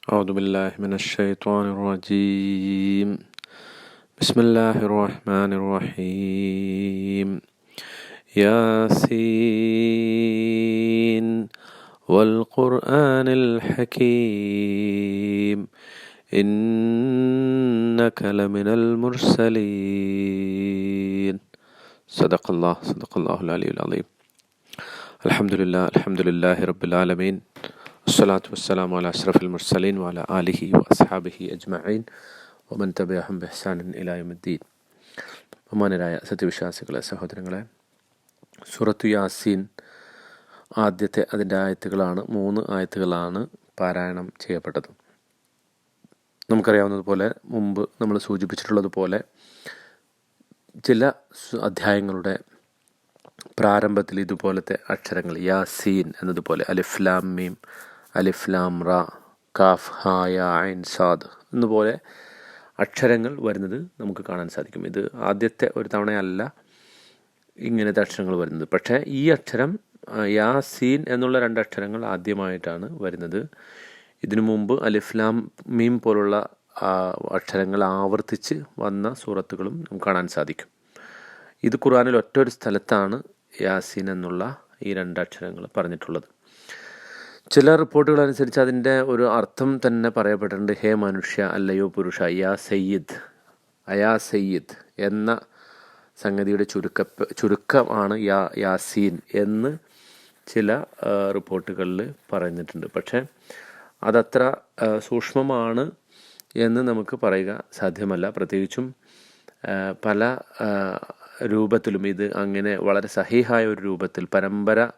أعوذ بالله من الشيطان الرجيم. بسم الله الرحمن الرحيم. ياسين. والقرآن الحكيم. إنك لمن المرسلين. صدق الله صدق الله العلي العظيم. الحمد لله الحمد لله رب العالمين. അസ്സലാത്തു വസ്സലാം വല അഷ്റഫുൽ മുർസലീൻ വല അലിഹി വസ്ഹാബിഹി അജ്മഈൻ ഒമൻ തബിഅഹം ബെഹ്സാനൻ ഇലായുമുദ്ദീൻ ബഹുമാനരായ സത്യവിശ്വാസികളെ സഹോദരങ്ങളെ സൂറത്തു യാസീൻ ആദ്യത്തെ അതിന്റെ ആയത്തുകളാണ് മൂന്ന് ആയത്തുകളാണ് പാരായണം ചെയ്യപ്പെട്ടത്. നമുക്കറിയാവുന്നതുപോലെ മുമ്പ് നമ്മൾ സൂചിപ്പിച്ചിട്ടുള്ളതുപോലെ ചില അധ്യായങ്ങളുടെ പ്രാരംഭത്തിൽ ഇതുപോലത്തെ അക്ഷരങ്ങൾ യാസീൻ എന്നതുപോലെ അലിഫ്ലാമീം അലിഫ്ലാം റ കാഫ് ഹായ ഐൻ സാദ് എന്നുപോലെ അക്ഷരങ്ങൾ വരുന്നത് നമുക്ക് കാണാൻ സാധിക്കും. ഇത് ആദ്യത്തെ ഒരു തവണയല്ല ഇങ്ങനത്തെ അക്ഷരങ്ങൾ വരുന്നത്. പക്ഷേ ഈ അക്ഷരം യാ സീൻ എന്നുള്ള രണ്ട് അക്ഷരങ്ങൾ ആദ്യമായിട്ടാണ് വരുന്നത്. ഇതിനു മുമ്പ് അലിഫ്ലാം മീം പോലുള്ള അക്ഷരങ്ങൾ ആവർത്തിച്ച് വന്ന സൂറത്തുകളും നമുക്ക് കാണാൻ സാധിക്കും. ഇത് ഖുറാനിൽ ഒറ്റ ഒരു സ്ഥലത്താണ് യാസീൻ എന്നുള്ള ഈ രണ്ട് അക്ഷരങ്ങൾ പറഞ്ഞിട്ടുള്ളത്. ചില റിപ്പോർട്ടുകൾ അനുസരിച്ച് അതിന്റെ ഒരു അർത്ഥം തന്നെ പറയപ്പെട്ടിട്ടുണ്ട്. ഹേ മനുഷ്യ അല്ലയോ പുരുഷ യാ സയ്യിദ് അയാ സയ്യിദ് എന്ന സംഗതിയുടെ ചുരുക്ക ചുരുക്കമാണ് യാ യാസീൻ എന്ന് ചില റിപ്പോർട്ടുകളിൽ പറഞ്ഞിട്ടുണ്ട്. പക്ഷേ അതത്ര സൂക്ഷ്മമാണ് എന്ന് നമുക്ക് പറയുക സാധ്യമല്ല. പ്രത്യേകിച്ചും പല രൂപത്തിലും ഇത് അങ്ങനെ വളരെ സഹിഹായ ഒരു രൂപത്തിൽ പരമ്പര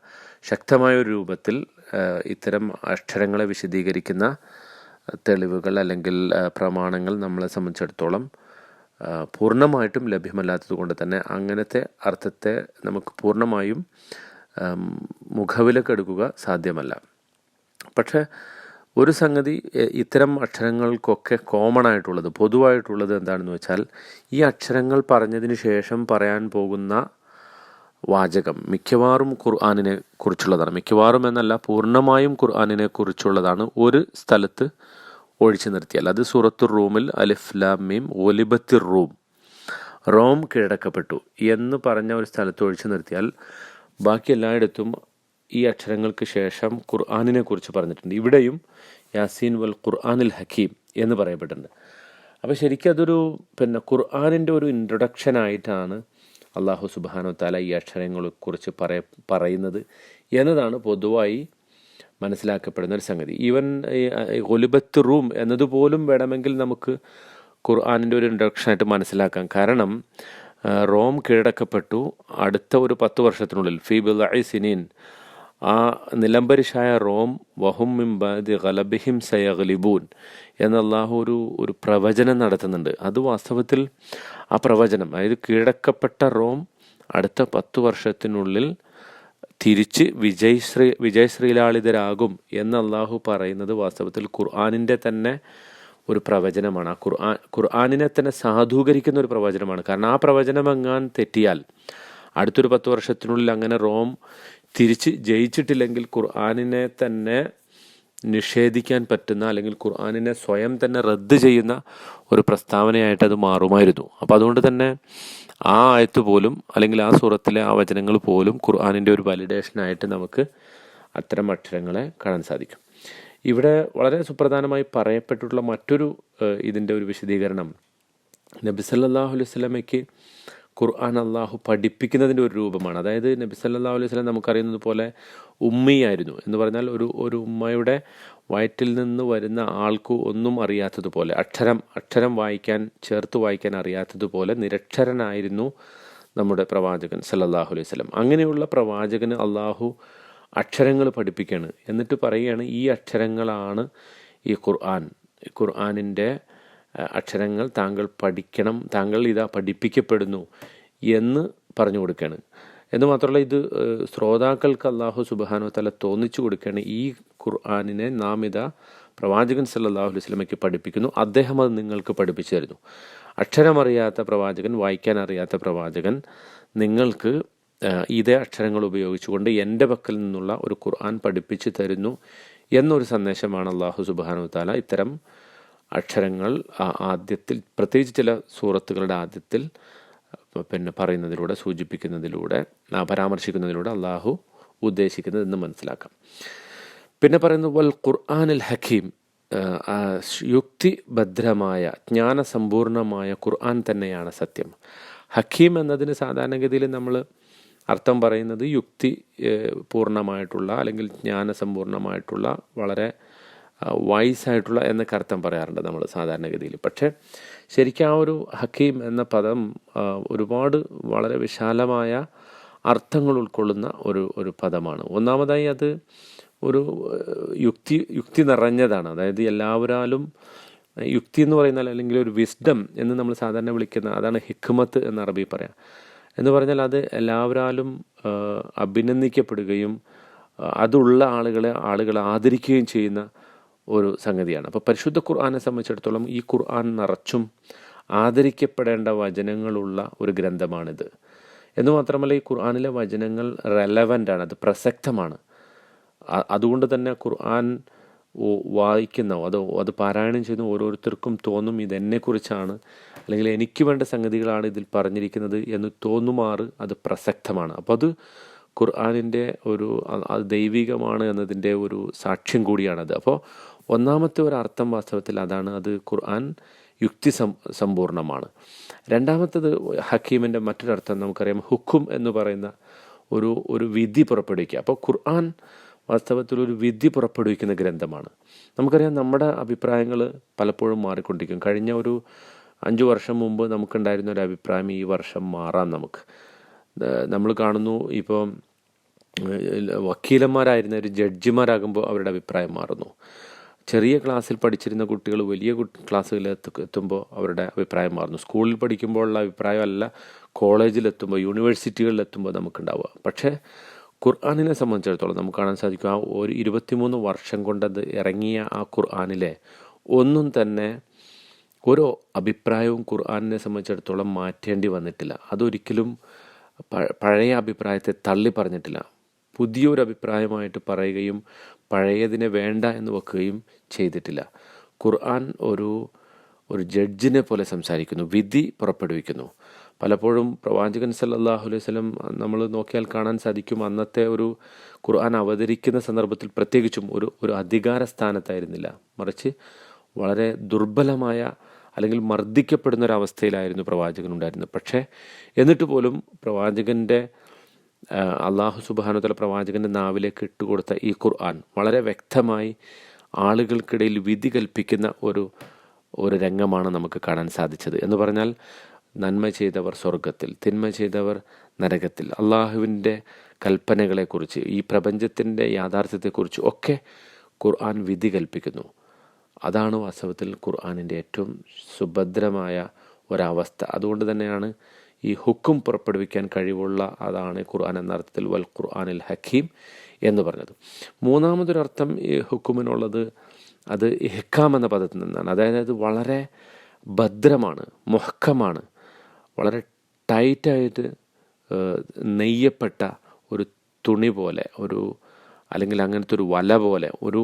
ശക്തമായ ഒരു രൂപത്തിൽ ഇത്തരം അക്ഷരങ്ങളെ വിശദീകരിക്കുന്ന തെളിവുകൾ അല്ലെങ്കിൽ പ്രമാണങ്ങൾ നമ്മളെ സംബന്ധിച്ചിടത്തോളം പൂർണമായിട്ടും ലഭ്യമല്ലാത്തത് കൊണ്ട് തന്നെ അങ്ങനത്തെ അർത്ഥത്തെ നമുക്ക് പൂർണമായും മുഖവിലക്കെടുക്കുക സാധ്യമല്ല. പക്ഷേ ഒരു സംഗതി ഇത്തരം അക്ഷരങ്ങൾക്കൊക്കെ കോമൺ ആയിട്ടുള്ളത് പൊതുവായിട്ടുള്ളത് എന്താണെന്ന് വെച്ചാൽ ഈ അക്ഷരങ്ങൾ പറഞ്ഞതിന് ശേഷം പറയാൻ പോകുന്ന വാചകം. മിക്കവാറും ഖുർആാനിനെ കുറിച്ചുള്ളതാണ്. മിക്കവാറും എന്നല്ല പൂർണമായും ഖുർആാനിനെ കുറിച്ചുള്ളതാണ് ഒരു സ്ഥലത്ത് ഒഴിച്ചു നിർത്തിയാൽ. അത് സൂറത്തുർ റൂമിൽ അലിഫ്ലാം മീം ഒലിബത്തിർ റൂം. റോം കീഴടക്കപ്പെട്ടു. എന്ന് പറഞ്ഞ ഒരു സ്ഥലത്ത് ഒഴിച്ചു നിർത്തിയാൽ ബാക്കി എല്ലായിടത്തും ഈ അക്ഷരങ്ങൾക്ക് ശേഷം ഖുർആാനിനെ കുറിച്ച് പറഞ്ഞിട്ടുണ്ട്. ഇവിടെയും യാസീൻ വൽ ഖുർആാനിൽ ഹക്കീം എന്ന് പറയപ്പെട്ടിട്ടുണ്ട്. അപ്പോൾ ശരിക്കും അതൊരു പിന്നെ ഖുർആാനിന്റെ ഒരു ഇൻട്രൊഡക്ഷൻ ആയിട്ടാണ് അള്ളാഹു സുബാനു താല ഈ അക്ഷരങ്ങളെക്കുറിച്ച് പറയ പറയുന്നത് എന്നതാണ് പൊതുവായി മനസ്സിലാക്കപ്പെടുന്ന ഒരു സംഗതി. ഈവൻ ഒലിബത്ത് റൂം എന്നതുപോലും വേണമെങ്കിൽ നമുക്ക് ഖുർആാനിന്റെ ഒരു ഇൻട്രൊഡക്ഷൻ ആയിട്ട് മനസ്സിലാക്കാം. കാരണം റോം കീഴടക്കപ്പെട്ടു അടുത്ത ഒരു പത്ത് വർഷത്തിനുള്ളിൽ. ഫീബുൽ സിനീൻ. ആ നിലംപരിശായ റോം വഹും മിംബാദി ഗലബിഹിം സയഗ്ലിബൂൻ. എന്ന അള്ളാഹു ഒരു ഒരു പ്രവചനം നടത്തുന്നുണ്ട്. അത് വാസ്തവത്തിൽ ആ പ്രവചനം. അതായത് കീഴടക്കപ്പെട്ട റോം അടുത്ത പത്തു വർഷത്തിനുള്ളിൽ തിരിച്ച് വിജയശ്രീ വിജയശ്രീലാളിതരാകും എന്ന് അള്ളാഹു പറയുന്നത് വാസ്തവത്തിൽ ഖുർആാനിന്റെ തന്നെ ഒരു പ്രവചനമാണ്. ആ ഖുർആൻ ഖുർആാനിനെ തന്നെ സാധൂകരിക്കുന്ന ഒരു പ്രവചനമാണ്. കാരണം ആ പ്രവചനം എങ്ങാൻ തെറ്റിയാൽ അടുത്തൊരു പത്ത് വർഷത്തിനുള്ളിൽ അങ്ങനെ റോം തിരിച്ച് ജയിച്ചിട്ടില്ലെങ്കിൽ ഖുർആാനിനെ തന്നെ നിഷേധിക്കാൻ പറ്റുന്ന അല്ലെങ്കിൽ ഖുർആാനിനെ സ്വയം തന്നെ റദ്ദ് ചെയ്യുന്ന ഒരു പ്രസ്താവനയായിട്ട് അത് മാറുമായിരുന്നു. അപ്പോൾ അതുകൊണ്ട് തന്നെ ആ ആയത്ത് പോലും അല്ലെങ്കിൽ ആ സൂറത്തിലെ ആ വചനങ്ങൾ പോലും ഖുർആാനിന്റെ ഒരു വാലിഡേഷനായിട്ട് നമുക്ക് അത്തരം അക്ഷരങ്ങളെ കാണാൻ സാധിക്കും. ഇവിടെ വളരെ സുപ്രധാനമായി പറയപ്പെട്ടിട്ടുള്ള മറ്റൊരു ഇതിന്റെ ഒരു വിശദീകരണം. നബി സല്ലല്ലാഹു അലൈഹി വസല്ലമയ്ക്ക് ഖുർആൻ അള്ളാഹു പഠിപ്പിക്കുന്നതിന്റെ ഒരു രൂപമാണ്. അതായത് നബി സല്ലല്ലാഹു അലൈഹി സ്വലം നമുക്കറിയുന്നത് പോലെ ഉമ്മിയായിരുന്നു. എന്ന് പറഞ്ഞാൽ ഒരു ഒരു ഉമ്മയുടെ വയറ്റിൽ നിന്ന് വരുന്ന ആൾക്ക് ഒന്നും അറിയാത്തതുപോലെ അക്ഷരം അക്ഷരം വായിക്കാൻ ചേർത്ത് വായിക്കാൻ അറിയാത്തതുപോലെ നിരക്ഷരനായിരുന്നു നമ്മുടെ പ്രവാചകൻ സല്ലല്ലാഹു അലൈഹി വസല്ലം. അങ്ങനെയുള്ള പ്രവാചകന് അള്ളാഹു അക്ഷരങ്ങൾ പഠിപ്പിക്കുകയാണ് എന്നിട്ട് പറയുകയാണ് ഈ അക്ഷരങ്ങളാണ് ഈ ഖുർആൻ. ഖുർആാനിന്റെ അക്ഷരങ്ങൾ താങ്കൾ പഠിക്കണം താങ്കൾ ഇതാ പഠിപ്പിക്കപ്പെടുന്നു എന്ന് പറഞ്ഞു കൊടുക്കുകയാണ്. എന്ന് മാത്രമല്ല ഇത് ശ്രോതാക്കൾക്ക് അള്ളാഹു സുബാനോ തല തോന്നിച്ചു കൊടുക്കുകയാണ്. ഈ ഖുർആാനിനെ നാം ഇതാ പ്രവാചകൻ സല്ലാഹു അലൈഹി പഠിപ്പിക്കുന്നു. അദ്ദേഹം അത് നിങ്ങൾക്ക് പഠിപ്പിച്ചു തരുന്നു. അക്ഷരമറിയാത്ത പ്രവാചകൻ വായിക്കാൻ അറിയാത്ത പ്രവാചകൻ നിങ്ങൾക്ക് ഇതേ അക്ഷരങ്ങൾ ഉപയോഗിച്ചുകൊണ്ട് എന്റെ പക്കൽ നിന്നുള്ള ഒരു ഖുർആൻ പഠിപ്പിച്ചു തരുന്നു എന്നൊരു സന്ദേശമാണ് അള്ളാഹു സുബാനു താല ഇത്തരം അക്ഷരങ്ങൾ ആദ്യത്തിൽ പ്രത്യേകിച്ച് ചില സൂറത്തുകളുടെ ആദ്യത്തിൽ പിന്നെ പറയുന്നതിലൂടെ സൂചിപ്പിക്കുന്നതിലൂടെ പരാമർശിക്കുന്നതിലൂടെ അള്ളാഹു ഉദ്ദേശിക്കുന്നത് എന്ന് മനസ്സിലാക്കാം. പിന്നെ പറയുന്നത് വൽ ഖുർആാനിൽ ഹക്കീം യുക്തിഭദ്രമായ ജ്ഞാനസമ്പൂർണമായ ഖുർആൻ തന്നെയാണ് സത്യം. ഹക്കീം എന്നതിന് സാധാരണഗതിയിൽ നമ്മൾ അർത്ഥം പറയുന്നത് യുക്തി പൂർണമായിട്ടുള്ള അല്ലെങ്കിൽ ജ്ഞാനസമ്പൂർണമായിട്ടുള്ള വളരെ വൈസായിട്ടുള്ള എന്നൊക്കെ അർത്ഥം പറയാറുണ്ട് നമ്മൾ സാധാരണഗതിയിൽ. പക്ഷേ ശരിക്കും ആ ഒരു ഹക്കീം എന്ന പദം ഒരുപാട് വളരെ വിശാലമായ അർത്ഥങ്ങൾ ഉൾക്കൊള്ളുന്ന ഒരു ഒരു പദമാണ്. ഒന്നാമതായി അത് ഒരു യുക്തി യുക്തി നിറഞ്ഞതാണ്. അതായത് എല്ലാവരാലും യുക്തി എന്ന് പറയുന്നാൽ അല്ലെങ്കിൽ ഒരു വിസ്ഡം എന്ന് നമ്മൾ സാധാരണ വിളിക്കുന്ന അതാണ് ഹിക്മത്ത് എന്ന് അറബി പറയാം. എന്ന് പറഞ്ഞാൽ അത് എല്ലാവരാലും അഭിനന്ദിക്കപ്പെടുകയും അതുള്ള ആളുകളെ ആളുകൾ ആദരിക്കുകയും ചെയ്യുന്ന ഒരു സംഗതിയാണ്. അപ്പോൾ പരിശുദ്ധ ഖുർആാനെ സംബന്ധിച്ചിടത്തോളം ഈ ഖുർആൻ നിറച്ചും ആദരിക്കപ്പെടേണ്ട വചനങ്ങളുള്ള ഒരു ഗ്രന്ഥമാണിത്. എന്ന് മാത്രമല്ല ഈ ഖുർആാനിലെ വചനങ്ങൾ റെലവന്റ് ആണ് അത് പ്രസക്തമാണ്. അതുകൊണ്ട് തന്നെ ഖുർആൻ വായിക്കുന്ന അത് അത് പാരായണം ചെയ്യുന്ന ഓരോരുത്തർക്കും തോന്നും ഇതെന്നെക്കുറിച്ചാണ് അല്ലെങ്കിൽ എനിക്ക് വേണ്ട സംഗതികളാണ് ഇതിൽ പറഞ്ഞിരിക്കുന്നത് എന്ന് തോന്നുമാറ് അത് പ്രസക്തമാണ്. അപ്പോൾ അത് ഖുർആാനിന്റെ ഒരു അത് ദൈവികമാണ് എന്നതിന്റെ ഒരു സാക്ഷ്യം കൂടിയാണത്. അപ്പോൾ ഒന്നാമത്തെ ഒരു അർത്ഥം വാസ്തവത്തിൽ അതാണ്. അത് ഖുർആൻ യുക്തി സമ്പൂർണമാണ്. രണ്ടാമത്തത് ഹക്കീമിന്റെ മറ്റൊരർത്ഥം നമുക്കറിയാം. ഹുക്കും എന്ന് പറയുന്ന ഒരു ഒരു വിധി പുറപ്പെടുവിക്കുക. അപ്പോൾ ഖുർആൻ വാസ്തവത്തിൽ ഒരു വിധി പുറപ്പെടുവിക്കുന്ന ഗ്രന്ഥമാണ്. നമുക്കറിയാം നമ്മുടെ അഭിപ്രായങ്ങൾ പലപ്പോഴും മാറിക്കൊണ്ടിരിക്കും. കഴിഞ്ഞ ഒരു അഞ്ച് വർഷം മുമ്പ് നമുക്കുണ്ടായിരുന്ന ഒരു അഭിപ്രായം ഈ വർഷം മാറാം നമുക്ക്. നമ്മൾ കാണുന്നു ഇപ്പോൾ വക്കീലന്മാരായിരുന്ന ഒരു ജഡ്ജിമാരാകുമ്പോൾ അവരുടെ അഭിപ്രായം മാറുന്നു. ചെറിയ ക്ലാസ്സിൽ പഠിച്ചിരുന്ന കുട്ടികൾ വലിയ ക്ലാസ്സുകളിൽ എത്തുമ്പോൾ അവരുടെ അഭിപ്രായം മാറുന്നു. സ്കൂളിൽ പഠിക്കുമ്പോഴുള്ള അഭിപ്രായമല്ല കോളേജിലെത്തുമ്പോൾ യൂണിവേഴ്സിറ്റികളിലെത്തുമ്പോൾ നമുക്കുണ്ടാവുക. പക്ഷേ ഖുർആാനിനെ സംബന്ധിച്ചിടത്തോളം നമുക്ക് കാണാൻ സാധിക്കും ആ ഒരു ഇരുപത്തിമൂന്ന് വർഷം കൊണ്ടത് ഇറങ്ങിയ ആ ഖുർആാനിലെ ഒന്നും തന്നെ ഓരോ അഭിപ്രായവും ഖുർആാനിനെ സംബന്ധിച്ചിടത്തോളം മാറ്റേണ്ടി വന്നിട്ടില്ല. അതൊരിക്കലും പഴയ അഭിപ്രായത്തെ തള്ളി പറഞ്ഞിട്ടില്ല പുതിയൊരു അഭിപ്രായമായിട്ട് പറയുകയും പഴയതിനെ വേണ്ട എന്ന് വെക്കുകയും ചെയ്തിട്ടില്ല. ഖുർആൻ ഒരു ഒരു ജഡ്ജിനെ പോലെ സംസാരിക്കുന്നു വിധി പുറപ്പെടുവിക്കുന്നു. പലപ്പോഴും പ്രവാചകൻ സല്ലാഹു അലൈഹി സ്വലം നമ്മൾ നോക്കിയാൽ കാണാൻ സാധിക്കും അന്നത്തെ ഒരു ഖുർആൻ അവതരിക്കുന്ന സന്ദർഭത്തിൽ പ്രത്യേകിച്ചും ഒരു ഒരു അധികാര സ്ഥാനത്തായിരുന്നില്ല. മറിച്ച് വളരെ ദുർബലമായ അല്ലെങ്കിൽ മർദ്ദിക്കപ്പെടുന്ന ഒരു അവസ്ഥയിലായിരുന്നു പ്രവാചകൻ ഉണ്ടായിരുന്നത്. പക്ഷേ എന്നിട്ട് പോലും പ്രവാചകന്റെ അള്ളാഹു സുബാനുതല പ്രവാചകന്റെ നാവിലേക്ക് ഇട്ടുകൊടുത്ത ഈ ഖുർആൻ വളരെ വ്യക്തമായി ആളുകൾക്കിടയിൽ വിധി കൽപ്പിക്കുന്ന ഒരു ഒരു രംഗമാണ് നമുക്ക് കാണാൻ സാധിച്ചത്. എന്ന് പറഞ്ഞാൽ നന്മ ചെയ്തവർ സ്വർഗത്തിൽ തിന്മ ചെയ്തവർ നരകത്തിൽ. അള്ളാഹുവിന്റെ കൽപ്പനകളെക്കുറിച്ച് ഈ പ്രപഞ്ചത്തിന്റെ യാഥാർത്ഥ്യത്തെക്കുറിച്ച് ഒക്കെ ഖുർആൻ വിധി കൽപ്പിക്കുന്നു. അതാണ് വാസ്തവത്തിൽ ഖുർആാനിന്റെ ഏറ്റവും സുഭദ്രമായ ഒരവസ്ഥ. അതുകൊണ്ട് തന്നെയാണ് ഈ ഹുക്കും പുറപ്പെടുവിക്കാൻ കഴിവുള്ള അതാണ് ഖുർആൻ എന്ന അർത്ഥത്തിൽ വൽ ഖുർആനിൽ ഹക്കീം എന്ന് പറഞ്ഞത്. മൂന്നാമതൊരർത്ഥം ഈ ഹുക്കുമിനുള്ളത് അത് ഇഹ്ക്കാം എന്ന പദത്തിൽ നിന്നാണ്. അതായത് അത് വളരെ ഭദ്രമാണ് മൊഹക്കമാണ് വളരെ ടൈറ്റായിട്ട് നെയ്യപ്പെട്ട ഒരു തുണി പോലെ ഒരു അല്ലെങ്കിൽ അങ്ങനത്തെ ഒരു വല പോലെ ഒരു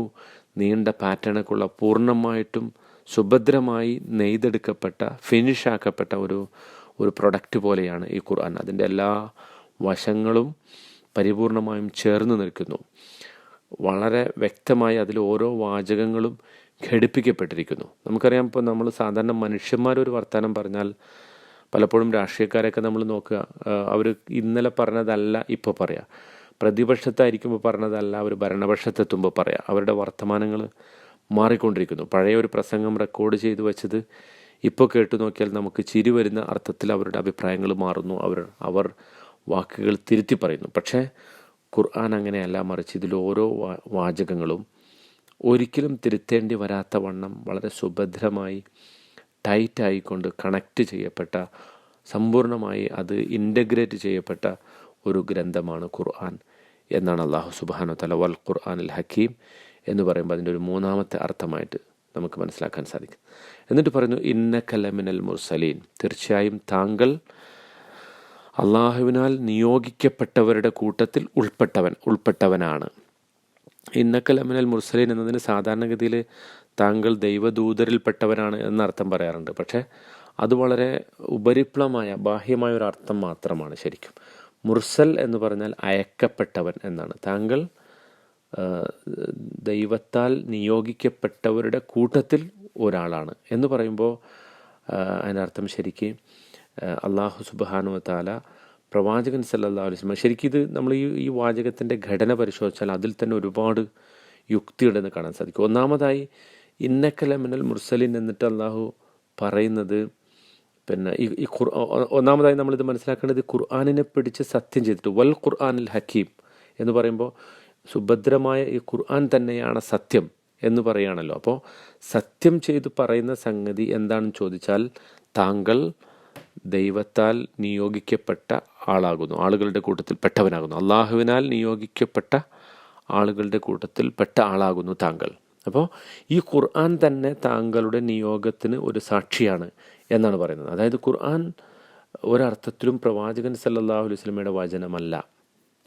നീണ്ട പാറ്റേണൊക്കെയുള്ള പൂർണമായിട്ടും സുഭദ്രമായി നെയ്തെടുക്കപ്പെട്ട ഫിനിഷാക്കപ്പെട്ട ഒരു ഒരു പ്രൊഡക്റ്റ് പോലെയാണ് ഈ ഖുർആൻ. അതിന്റെ എല്ലാ വശങ്ങളും പരിപൂർണമായും ചേർന്ന് നിൽക്കുന്നു. വളരെ വ്യക്തമായി അതിൽ ഓരോ വാചകങ്ങളും ഘടിപ്പിക്കപ്പെട്ടിരിക്കുന്നു. നമുക്കറിയാം ഇപ്പോൾ നമ്മൾ സാധാരണ മനുഷ്യന്മാരൊരു വർത്തമാനം പറഞ്ഞാൽ പലപ്പോഴും രാഷ്ട്രീയക്കാരൊക്കെ നമ്മൾ നോക്കുക അവർ ഇന്നലെ പറഞ്ഞതല്ല ഇപ്പോൾ പറയാം. പ്രതിപക്ഷത്തായിരിക്കുമ്പോൾ പറഞ്ഞതല്ല അവർ ഭരണപക്ഷത്തെത്തുമ്പോൾ പറയാം. അവരുടെ വർത്തമാനങ്ങൾ മാറിക്കൊണ്ടിരിക്കുന്നു. പഴയ ഒരു പ്രസംഗം റെക്കോർഡ് ചെയ്തു വെച്ചത് ഇപ്പോൾ കേട്ടു നോക്കിയാൽ നമുക്ക് ചിരി വരുന്ന അർത്ഥത്തിൽ അവരുടെ അഭിപ്രായങ്ങൾ മാറുന്നു. അവർ അവർ വാക്കുകൾ തിരുത്തി പറയുന്നു. പക്ഷേ ഖുർആൻ അങ്ങനെയല്ല മറിച്ച് ഇതിൽ ഓരോ വാചകങ്ങളും ഒരിക്കലും തിരുത്തേണ്ടി വരാത്ത വണ്ണം വളരെ സുഭദ്രമായി ടൈറ്റായിക്കൊണ്ട് കണക്റ്റ് ചെയ്യപ്പെട്ട സമ്പൂർണമായി അത് ഇന്റഗ്രേറ്റ് ചെയ്യപ്പെട്ട ഒരു ഗ്രന്ഥമാണ് ഖുർആൻ എന്നാണ് അള്ളാഹു സുബാനു തല വൽ ഖുർആൻ അൽ ഹക്കീം എന്ന് പറയുമ്പോൾ അതിന്റെ ഒരു മൂന്നാമത്തെ അർത്ഥമായിട്ട് നമുക്ക് മനസ്സിലാക്കാൻ സാധിക്കും. എന്നിട്ട് പറയുന്നു ഇന്ന കലമിനൽ മുർസലീൻ. തീർച്ചയായും താങ്കൾ അള്ളാഹുവിനാൽ നിയോഗിക്കപ്പെട്ടവരുടെ കൂട്ടത്തിൽ ഉൾപ്പെട്ടവൻ ഉൾപ്പെട്ടവനാണ്. ഇന്നക്കലമിനൽ മുർസലീൻ എന്നതിന് സാധാരണഗതിയിൽ താങ്കൾ ദൈവദൂതരിൽപ്പെട്ടവനാണ് എന്നർത്ഥം പറയാറുണ്ട്. പക്ഷേ അത് വളരെ ഉപരിപ്ലമായ ബാഹ്യമായ ഒരു അർത്ഥം മാത്രമാണ് ശരിക്കും. മുർസൽ എന്ന് പറഞ്ഞാൽ അയക്കപ്പെട്ടവൻ എന്നാണ്. താങ്കൾ ദൈവത്താൽ നിയോഗിക്കപ്പെട്ടവരുടെ കൂട്ടത്തിൽ ഒരാളാണ് എന്ന് പറയുമ്പോൾ അതിനർത്ഥം ശരിക്ക് അള്ളാഹു താല പ്രവാചകൻ അലൈഹി വസല്ലം ശരിക്കും ഇത് നമ്മൾ ഈ ഈ വാചകത്തിന്റെ ഘടന പരിശോധിച്ചാൽ അതിൽ തന്നെ ഒരുപാട് യുക്തിയുണ്ടെന്ന് കാണാൻ സാധിക്കും. ഒന്നാമതായി ഇന്നക്കലമിനൽ മുർസലിൻ എന്നിട്ട് അള്ളാഹു പറയുന്നത് പിന്നെ ഈ ഈ ഖുർ ഒന്നാമതായി നമ്മളിത് മനസ്സിലാക്കേണ്ടത് ഖുർആാനിനെ പിടിച്ച് സത്യം ചെയ്തിട്ട് വൽ ഖുർആാനിൽ ഹക്കീം എന്ന് പറയുമ്പോൾ സുഭദ്രമായ ഈ ഖുർആൻ തന്നെയാണ് സത്യം എന്ന് പറയുകയാണല്ലോ അപ്പോൾ സത്യം ചെയ്ത് പറയുന്ന സംഗതി എന്താണെന്ന് ചോദിച്ചാൽ താങ്കൾ ദൈവത്താൽ നിയോഗിക്കപ്പെട്ട ആളാകുന്നു. ആളുകളുടെ കൂട്ടത്തിൽ പെട്ടവനാകുന്നു. അള്ളാഹുവിനാൽ നിയോഗിക്കപ്പെട്ട ആളുകളുടെ കൂട്ടത്തിൽ പെട്ട ആളാകുന്നു താങ്കൾ. അപ്പോൾ ഈ ഖുർആൻ തന്നെ താങ്കളുടെ നിയോഗത്തിന് ഒരു സാക്ഷിയാണ് എന്നാണ് പറയുന്നത്. അതായത് ഖുർആൻ ഒരർത്ഥത്തിലും പ്രവാചകൻ സല്ലല്ലാഹു അലൈഹി വസല്ലമയുടെ വചനമല്ല.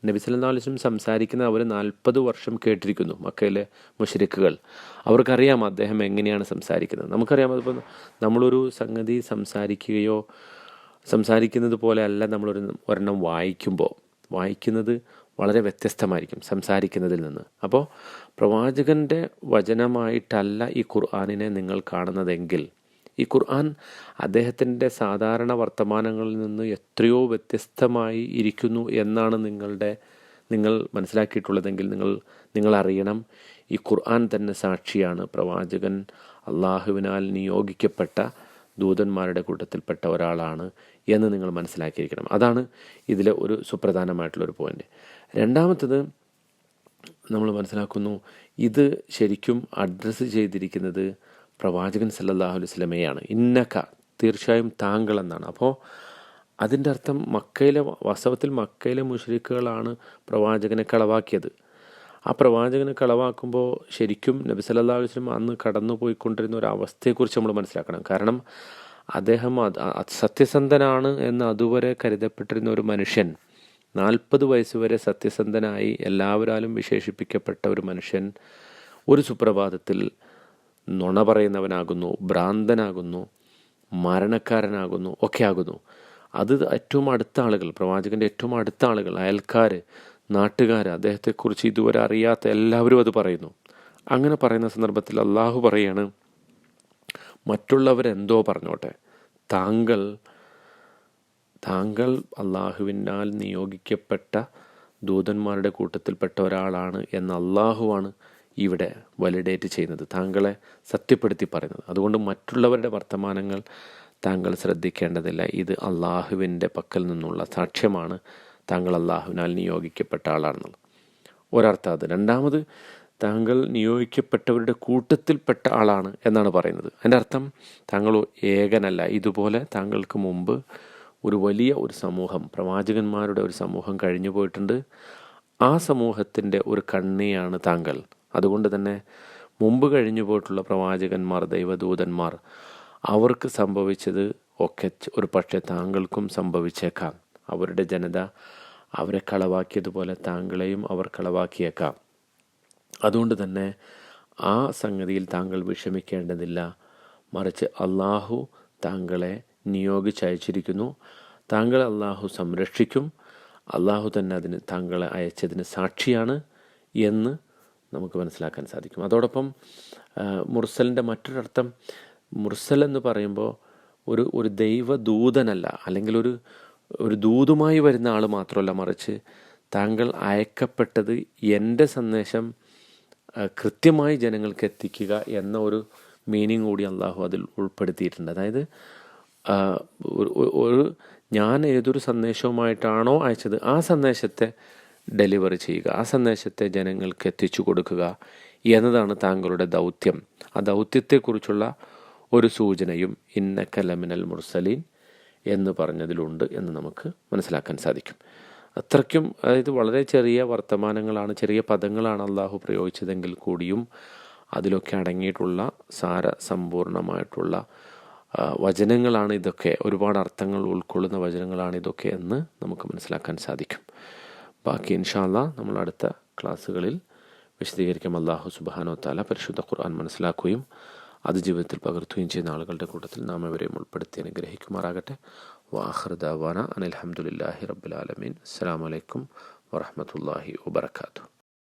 നബി സല്ലല്ലാഹു അലൈഹി വസല്ലം സംസാരിക്കുന്ന അവർ നാൽപ്പത് വർഷം കേട്ടിരിക്കുന്നു മക്കയിലെ മുഷരിക്കുകൾ. അവർക്കറിയാം അദ്ദേഹം എങ്ങനെയാണ് സംസാരിക്കുന്നത്. നമുക്കറിയാം അതിപ്പോൾ നമ്മളൊരു സംഗതി സംസാരിക്കുകയോ സംസാരിക്കുന്നത് പോലെ അല്ല നമ്മളൊരു ഒരെണ്ണം വായിക്കുമ്പോൾ വായിക്കുന്നത് വളരെ വ്യത്യസ്തമായിരിക്കും സംസാരിക്കുന്നതിൽ നിന്ന്. അപ്പോൾ പ്രവാചകന്റെ വചനമായിട്ടല്ല ഈ ഖുർആാനിനെ നിങ്ങൾ കാണുന്നതെങ്കിൽ ഈ ഖുർആൻ അദ്ദേഹത്തിന്റെ സാധാരണ വർത്തമാനങ്ങളിൽ നിന്ന് എത്രയോ വ്യത്യസ്തമായി ഇരിക്കുന്നു എന്നാണ് നിങ്ങളുടെ നിങ്ങൾ മനസ്സിലാക്കിയിട്ടുള്ളതെങ്കിൽ നിങ്ങൾ നിങ്ങൾ അറിയണം. ഈ ഖുർആൻ തന്നെ സാക്ഷിയാണ് പ്രവാചകൻ. അള്ളാഹുവിനാൽ നിയോഗിക്കപ്പെട്ട ദൂതന്മാരുടെ കൂട്ടത്തിൽപ്പെട്ട ഒരാളാണ് എന്ന് നിങ്ങൾ മനസ്സിലാക്കിയിരിക്കണം. അതാണ് ഇതിലെ ഒരു സുപ്രധാനമായിട്ടുള്ളൊരു പോയിന്റ് രണ്ടാമത്തത് നമ്മൾ മനസ്സിലാക്കുന്നു ഇത് ശരിക്കും അഡ്രസ്സ് ചെയ്തിരിക്കുന്നത് പ്രവാചകൻ സല്ലാഹു അലൈഹി വസല്ലമയാണ് ഇന്നക്ക തീർച്ചയായും താങ്കൾ എന്നാണ് അപ്പോൾ അതിന്റെ അർത്ഥം മക്കയിലെ വാസ്തവത്തിൽ മക്കയിലെ മുഷരിക്കുകളാണ് പ്രവാചകനെ കളവാക്കിയത്. ആ പ്രവാചകനെ കളവാക്കുമ്പോൾ ശരിക്കും നബി സല്ലാ വസല്ലം അന്ന് കടന്നു പോയിക്കൊണ്ടിരുന്ന ഒരു അവസ്ഥയെക്കുറിച്ച് നമ്മൾ മനസ്സിലാക്കണം. കാരണം അദ്ദേഹം സത്യസന്ധനാണ് എന്ന് അതുവരെ കരുതപ്പെട്ടിരുന്ന ഒരു മനുഷ്യൻ നാൽപ്പത് വയസ്സ് വരെ സത്യസന്ധനായി എല്ലാവരാലും വിശേഷിപ്പിക്കപ്പെട്ട ഒരു മനുഷ്യൻ ഒരു സുപ്രഭാതത്തിൽ നുണ പറയുന്നവനാകുന്നു ഭ്രാന്തനാകുന്നു മരണക്കാരനാകുന്നു ഒക്കെ ആകുന്നു അത് ഏറ്റവും അടുത്ത ആളുകൾ പ്രവാചകന്റെ ഏറ്റവും അടുത്ത ആളുകൾ അയൽക്കാർ നാട്ടുകാർ അദ്ദേഹത്തെക്കുറിച്ച് ഇതുവരെ അറിയാത്ത എല്ലാവരും അത് പറയുന്നു. അങ്ങനെ പറയുന്ന സന്ദർഭത്തിൽ അള്ളാഹു പറയാണ് മറ്റുള്ളവരെന്തോ പറഞ്ഞോട്ടെ. താങ്കൾ താങ്കൾ അള്ളാഹുവിനാൽ നിയോഗിക്കപ്പെട്ട ദൂതന്മാരുടെ കൂട്ടത്തിൽപ്പെട്ട ഒരാളാണ് എന്ന് അള്ളാഹുവാണ് ഇവിടെ വലിഡേറ്റ് ചെയ്യുന്നത് താങ്കളെ സത്യപ്പെടുത്തി പറയുന്നത്. അതുകൊണ്ട് മറ്റുള്ളവരുടെ വർത്തമാനങ്ങൾ താങ്കൾ ശ്രദ്ധിക്കേണ്ടതില്ല. ഇത് അള്ളാഹുവിന്റെ പക്കൽ നിന്നുള്ള സാക്ഷ്യമാണ്. താങ്കൾ അള്ളാഹുവിനാൽ നിയോഗിക്കപ്പെട്ട ആളാണെന്നുള്ളത്. ഒരർത്ഥം അത്. രണ്ടാമത് താങ്കൾ നിയോഗിക്കപ്പെട്ടവരുടെ കൂട്ടത്തിൽപ്പെട്ട ആളാണ് എന്നാണ് പറയുന്നത്. അതിന്റെ അർത്ഥം താങ്കൾ ഏകനല്ല. ഇതുപോലെ താങ്കൾക്ക് മുമ്പ് ഒരു വലിയ ഒരു സമൂഹം പ്രവാചകന്മാരുടെ ഒരു സമൂഹം കഴിഞ്ഞു പോയിട്ടുണ്ട് ആ സമൂഹത്തിന്റെ ഒരു കണ്ണിയാണ് താങ്കൾ. അതുകൊണ്ട് തന്നെ മുമ്പ് കഴിഞ്ഞു പോയിട്ടുള്ള പ്രവാചകന്മാർ ദൈവദൂതന്മാർ അവർക്ക് സംഭവിച്ചത് ഒക്കെ ഒരു പക്ഷേ താങ്കൾക്കും സംഭവിച്ചേക്കാം. അവരുടെ ജനത അവരെ കളവാക്കിയതുപോലെ താങ്കളെയും അവർ കളവാക്കിയേക്കാം. അതുകൊണ്ട് തന്നെ ആ സംഗതിയിൽ താങ്കൾ വിഷമിക്കേണ്ടതില്ല. മറിച്ച് അള്ളാഹു താങ്കളെ നിയോഗിച്ചയച്ചിരിക്കുന്നു താങ്കളെ അള്ളാഹു സംരക്ഷിക്കും. അള്ളാഹു തന്നെ അതിന് താങ്കളെ അയച്ചതിന് സാക്ഷിയാണ് എന്ന് നമുക്ക് മനസ്സിലാക്കാൻ സാധിക്കും. അതോടൊപ്പം മുർസലിന്റെ മറ്റൊരർത്ഥം മുർസൽ എന്ന് പറയുമ്പോൾ ഒരു ഒരു ദൈവദൂതനല്ല അല്ലെങ്കിൽ ഒരു ഒരു ദൂതുമായി വരുന്ന ആൾ മാത്രമല്ല മറിച്ച് താങ്കൾ അയക്കപ്പെട്ടത് എന്റെ സന്ദേശം കൃത്യമായി ജനങ്ങൾക്ക് എത്തിക്കുക എന്ന ഒരു മീനിങ് കൂടി അള്ളാഹു അതിൽ ഉൾപ്പെടുത്തിയിട്ടുണ്ട്. അതായത് ഒരു ഞാൻ ഏതൊരു സന്ദേശവുമായിട്ടാണോ അയച്ചത് ആ സന്ദേശത്തെ ഡെലിവറി ചെയ്യുക. ആ സന്ദേശത്തെ ജനങ്ങൾക്ക് എത്തിച്ചു കൊടുക്കുക എന്നതാണ് താങ്കളുടെ ദൗത്യം. ആ ദൗത്യത്തെക്കുറിച്ചുള്ള ഒരു സൂചനയും ഇന്ന കലമിനൽ മുർസലീൻ എന്ന് പറഞ്ഞതിലുണ്ട് എന്ന് നമുക്ക് മനസ്സിലാക്കാൻ സാധിക്കും. അത്രയ്ക്കും അതായത് വളരെ ചെറിയ വർത്തമാനങ്ങളാണ് ചെറിയ പദങ്ങളാണ് അള്ളാഹു പ്രയോഗിച്ചതെങ്കിൽ കൂടിയും അതിലൊക്കെ അടങ്ങിയിട്ടുള്ള സാര സമ്പൂർണമായിട്ടുള്ള വചനങ്ങളാണ് ഇതൊക്കെ. ഒരുപാട് അർത്ഥങ്ങൾ ഉൾക്കൊള്ളുന്ന വചനങ്ങളാണ് ഇതൊക്കെ എന്ന് നമുക്ക് മനസ്സിലാക്കാൻ സാധിക്കും. ബാക്കി ഇൻഷാല്ല നമ്മൾ അടുത്ത ക്ലാസ്സുകളിൽ വിശദീകരിക്കാം. അള്ളാഹു സുബാനോ താല പരിശുദ്ധ ഖുർആൻ മനസ്സിലാക്കുകയും അത് ജീവിതത്തിൽ പകർത്തുകയും ചെയ്യുന്ന ആളുകളുടെ കൂട്ടത്തിൽ നാം ഇവരെയും ഉൾപ്പെടുത്തി അനുഗ്രഹിക്കുമാറാകട്ടെ. വാഹൃദാന അനിൽഹമുല്ലാഹി റബ്ബുലാലമീൻ അസ്സാം വലൈക്കും വറഹമത്തല്ലാഹി വബർക്കാത്തു